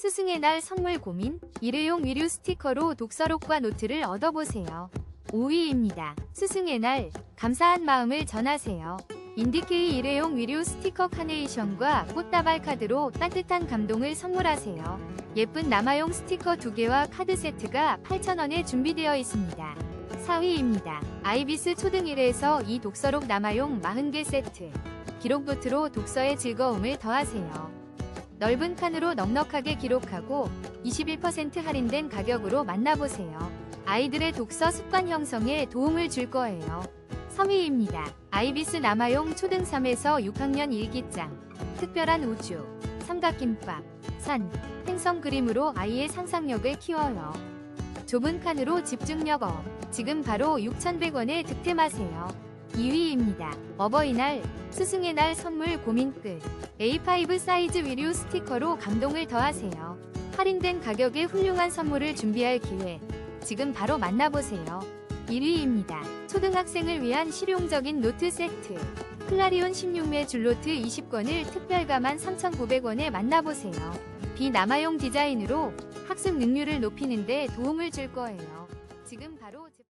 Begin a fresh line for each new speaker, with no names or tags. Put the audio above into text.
스승의 날 선물 고민? 일회용 위류 스티커로 독서록과 노트를 얻어보세요. 5위입니다. 스승의 날 감사한 마음을 전하세요. 인디케이 일회용 위류 스티커 카네이션과 꽃다발 카드로 따뜻한 감동을 선물하세요. 예쁜 남아용 스티커 2개와 카드 세트가 8,000원에 준비되어 있습니다. 4위입니다. 아이비스 초등 1에서 이 독서록 남아용 40개 세트. 기록 노트로 독서의 즐거움을 더하세요. 넓은 칸으로 넉넉하게 기록하고 21% 할인된 가격으로 만나보세요. 아이들의 독서 습관 형성에 도움을 줄 거예요. 3위입니다. 아이비스 남아용 초등 3에서 6학년 일기장. 특별한 우주, 삼각김밥, 산, 행성 그림으로 아이의 상상력을 키워요. 좁은 칸으로 집중력 업. 지금 바로 6,100원에 득템하세요. 2위입니다. 어버이날, 스승의 날 선물 고민 끝. A5 사이즈 위류 스티커로 감동을 더하세요. 할인된 가격에 훌륭한 선물을 준비할 기회. 지금 바로 만나보세요. 1위입니다. 초등학생을 위한 실용적인 노트 세트. 클라리온 16매 줄노트 20권을 특별가만 3,900원에 만나보세요. 비남아용 디자인으로 학습 능률을 높이는 데 도움을 줄 거예요. 지금 바로 제-